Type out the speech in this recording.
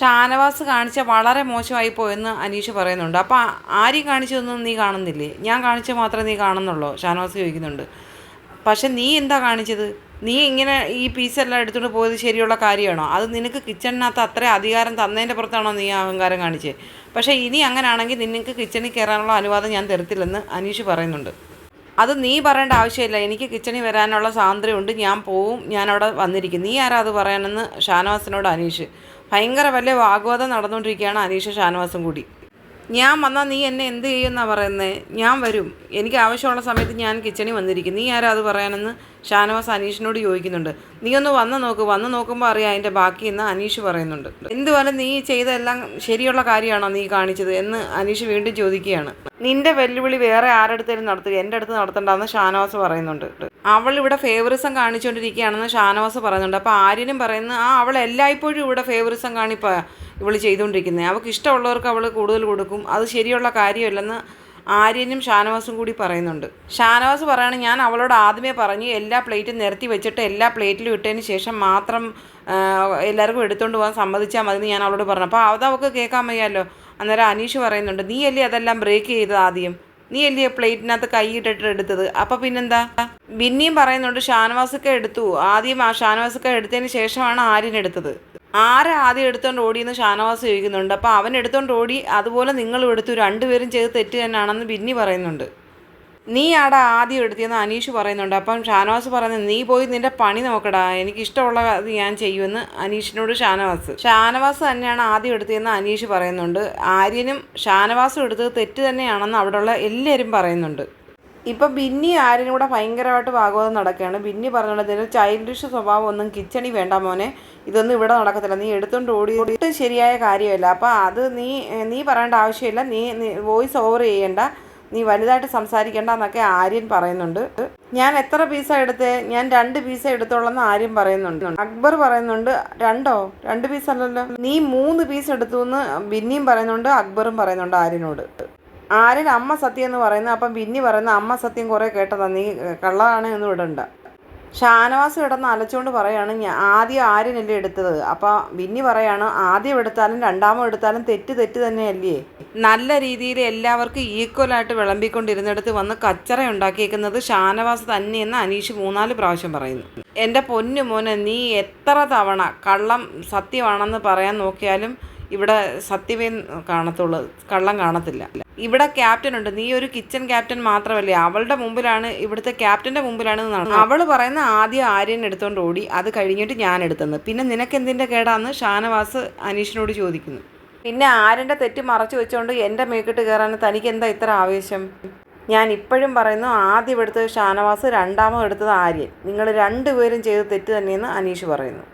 ഷാനവാസ് കാണിച്ച വളരെ മോശമായി പോയെന്ന് അനീഷ് പറയുന്നുണ്ട്. അപ്പോൾ ആരി കാണിച്ചതൊന്നും നീ കാണുന്നില്ലേ? ഞാൻ കാണിച്ച മാത്രമേ നീ കാണുന്നുള്ളൂ? ഷാനവാസ് ചോദിക്കുന്നുണ്ട്. പക്ഷെ നീ എന്താ കാണിച്ചത്? നീ ഇങ്ങനെ ഈ പീസെല്ലാം എടുത്തുകൊണ്ട് പോയത് ശരിയുള്ള കാര്യമാണോ? അത് നിനക്ക് കിച്ചണിനകത്ത് അത്ര അധികാരം തന്നതിന്റെ പുറത്താണോ നീ അഹങ്കാരം കാണിച്ചത് പക്ഷേ ഇനി അങ്ങനെയാണെങ്കിൽ നിനക്ക് കിച്ചണിൽ കയറാനുള്ള അനുവാദം ഞാൻ തരത്തില്ലെന്ന് അനീഷ് പറയുന്നുണ്ട്. അത് നീ പറയേണ്ട ആവശ്യമില്ല. എനിക്ക് കിച്ചണിൽ വരാനുള്ള സ്വാതന്ത്ര്യമുണ്ട്. ഞാൻ പോവും. ഞാൻ അവിടെ വന്നിരിക്കും. നീ ആരാ അത് പറയാനെന്ന് ഷാനവാസിനോട് അനീഷ്. ഭയങ്കര വലിയ വാഗ്വാദം നടന്നുകൊണ്ടിരിക്കുകയാണ് അനീഷ് ഷാനവാസും കൂടി. ഞാൻ വന്നാൽ നീ എന്നെ എന്ത് ചെയ്യുമെന്നാണ് പറയുന്നത് ഞാൻ വരും. എനിക്ക് ആവശ്യമുള്ള സമയത്ത് ഞാൻ കിച്ചണിൽ വന്നിരിക്കും. നീ ആരാ അത് പറയാനെന്ന് ഷാനവാസ് അനീഷിനോട് ചോദിക്കുന്നുണ്ട്. നീ ഒന്ന് വന്ന് നോക്ക്. വന്ന് നോക്കുമ്പോൾ അറിയാം അതിന്റെ ബാക്കി എന്ന് അനീഷ് പറയുന്നുണ്ട്. എന്തുപോലെ നീ ചെയ്തതെല്ലാം ശരിയുള്ള കാര്യമാണോ നീ കാണിച്ചത് എന്ന് അനീഷ് വീണ്ടും ചോദിക്കുകയാണ്. നിന്റെ വെല്ലുവിളി വേറെ ആരടുത്തേലും നടത്തുക എന്റെ അടുത്ത് നടത്തണ്ടെന്ന് ഷാനവാസ് പറയുന്നുണ്ട്. അവൾ ഇവിടെ ഫേവറിസം കാണിച്ചുകൊണ്ടിരിക്കുകയാണെന്ന് ഷാനവാസ് പറയുന്നുണ്ട്. അപ്പോൾ ആര്യനും പറയുന്നത് ആ അവൾ എല്ലായ്പ്പോഴും ഇവിടെ ഫേവറിസം കാണിപ്പാ. ഇവൾ ചെയ്തുകൊണ്ടിരിക്കുന്നത് അവൾക്ക് ഇഷ്ടമുള്ളവർക്ക് അവൾ കൂടുതൽ കൊടുക്കും. അത് ശരിയുള്ള കാര്യമല്ലെന്ന് ആര്യനും ഷാനവാസും കൂടി പറയുന്നുണ്ട്. ഷാനവാസ് പറയാണ് ഞാൻ അവളോട് ആദ്യമേ പറഞ്ഞു എല്ലാ പ്ലേറ്റും നിരത്തി വെച്ചിട്ട് എല്ലാ പ്ലേറ്റിലും ഇട്ടതിന് ശേഷം മാത്രം എല്ലാവർക്കും എടുത്തുകൊണ്ട് പോകാൻ സമ്മതിച്ചാൽ മതി ഞാൻ അവളോട് പറഞ്ഞു. അപ്പോൾ അത് അവൾക്ക് കേൾക്കാൻ വയ്യാലോ? അന്നേരം അനീഷ് പറയുന്നുണ്ട് നീ അല്ലേ അതെല്ലാം ബ്രേക്ക് ചെയ്തത് ആദ്യം? നീ അല്ലേ പ്ലേറ്റിനകത്ത് കൈയിട്ടിട്ട് എടുത്തത്? അപ്പോൾ പിന്നെന്താ? ബിന്നിയും പറയുന്നുണ്ട് ഷാനവാസൊക്കെ എടുത്തു. ആദ്യം ആ ഷാനവാസൊക്കെ എടുത്തതിന് ശേഷമാണ് ആര്യൻ എടുത്തത്. ആരെ ആദ്യം എടുത്തോണ്ട് ഓടിയെന്ന് ഷാനവാസ് ചോദിക്കുന്നുണ്ട്. അപ്പോൾ അവൻ എടുത്തോണ്ട് ഓടി അതുപോലെ നിങ്ങളും എടുത്തു. രണ്ടുപേരും ചെയ്ത് തെറ്റ് തന്നെയാണെന്ന് ബിന്നി പറയുന്നുണ്ട്. നീ ആടെ ആദ്യം എടുത്തിയെന്ന് അനീഷ് പറയുന്നുണ്ട്. അപ്പം ഷാനവാസ് പറയുന്നത് നീ പോയി നിന്റെ പണി നോക്കടാ. എനിക്ക് ഇഷ്ടമുള്ള അത് ഞാൻ ചെയ്യുമെന്ന് അനീഷിനോട് ഷാനവാസ്. ഷാനവാസ് തന്നെയാണ് ആദ്യം എടുത്തിയെന്ന് അനീഷ് പറയുന്നുണ്ട്. ആര്യനും ഷാനവാസും എടുത്തത് തെറ്റ് തന്നെയാണെന്ന് അവിടെയുള്ള എല്ലാവരും പറയുന്നുണ്ട്. ഇപ്പൊ ബിന്നി ആര്യനും കൂടെ ഭയങ്കരമായിട്ട് ഭാഗവതം നടക്കുകയാണ്. ബിന്നി പറഞ്ഞോണ്ട് ചൈൽഡിഷ് സ്വഭാവം ഒന്നും കിച്ചണി വേണ്ട മോനെ. ഇതൊന്നും ഇവിടെ നടക്കത്തില്ല. നീ എടുത്തോണ്ട് ഓടി ഒട്ടും ശരിയായ കാര്യമല്ല. അപ്പോൾ അത് നീ നീ പറയേണ്ട ആവശ്യമില്ല. നീ വോയിസ് ഓവർ ചെയ്യേണ്ട. നീ വലുതായിട്ട് സംസാരിക്കേണ്ട എന്നൊക്കെ ആര്യൻ പറയുന്നുണ്ട്. ഞാൻ എത്ര പീസ എടുത്തേ? ഞാൻ രണ്ട് പീസ എടുത്തോളെന്ന് ആര്യൻ പറയുന്നുണ്ട്. അക്ബർ പറയുന്നുണ്ട് രണ്ടോ? രണ്ട് പീസ് അല്ലല്ലോ നീ മൂന്ന് പീസ് എടുത്തു എന്ന് ബിന്നിയും പറയുന്നുണ്ട് അക്ബറും പറയുന്നുണ്ട് ആര്യനോട്. ആര്യൻ അമ്മ സത്യം എന്ന് പറയുന്നത് അപ്പം ബിന്നി പറയുന്ന അമ്മ സത്യം കുറേ കേട്ടതാ. നീ കള്ളമാണ് എന്ന് വിടണ്ട. ഷാനവാസ് കിടന്ന് അലച്ചുകൊണ്ട് പറയാണ് ഞാൻ ആദ്യം ആര്യനല്ലേ എടുത്തത്? അപ്പം ബിന്നി പറയാണ് ആദ്യം എടുത്താലും രണ്ടാമോ എടുത്താലും തെറ്റ് തെറ്റ് തന്നെയല്ലേ? നല്ല രീതിയിൽ എല്ലാവർക്കും ഈക്വലായിട്ട് വിളമ്പിക്കൊണ്ടിരുന്നിടത്ത് വന്ന് കച്ചറ ഉണ്ടാക്കിയേക്കുന്നത് ഷാനവാസ് തന്നെയെന്ന് അനീഷ് മൂന്നാൽ പ്രാവശ്യം പറയുന്നു. എന്റെ പൊന്നു മോനെ നീ എത്ര തവണ കള്ളം സത്യമാണെന്ന് പറയാൻ നോക്കിയാലും ഇവിടെ സത്യമേ കാണത്തുള്ളൂ കള്ളം കാണത്തില്ല. ഇവിടെ ക്യാപ്റ്റൻ ഉണ്ട്. നീ ഒരു കിച്ചൺ ക്യാപ്റ്റൻ മാത്രമല്ലേ? അവളുടെ മുമ്പിലാണ് ഇവിടുത്തെ ക്യാപ്റ്റന്റെ മുമ്പിലാണ് അവൾ പറയുന്ന ആദ്യം ആര്യൻ എടുത്തോണ്ട് ഓടി. അത് കഴിഞ്ഞിട്ട് ഞാൻ എടുത്തെന്ന് പിന്നെ നിനക്ക് എന്തിന്റെ കേടാന്ന് ഷാനവാസ് അനീഷിനോട് ചോദിക്കുന്നു. പിന്നെ ആര്യന്റെ തെറ്റ് മറച്ചു വെച്ചുകൊണ്ട് എന്റെ മേക്കിട്ട് കയറാൻ തനിക്ക് എന്താ ഇത്ര ആവേശം? ഞാൻ ഇപ്പോഴും പറയുന്നു ആദ്യം എടുത്തത് ഷാനവാസ് രണ്ടാമത് എടുത്തത് ആര്യൻ. നിങ്ങൾ രണ്ടുപേരും ചെയ്ത തെറ്റ് തന്നെയെന്ന് അനീഷ് പറയുന്നു.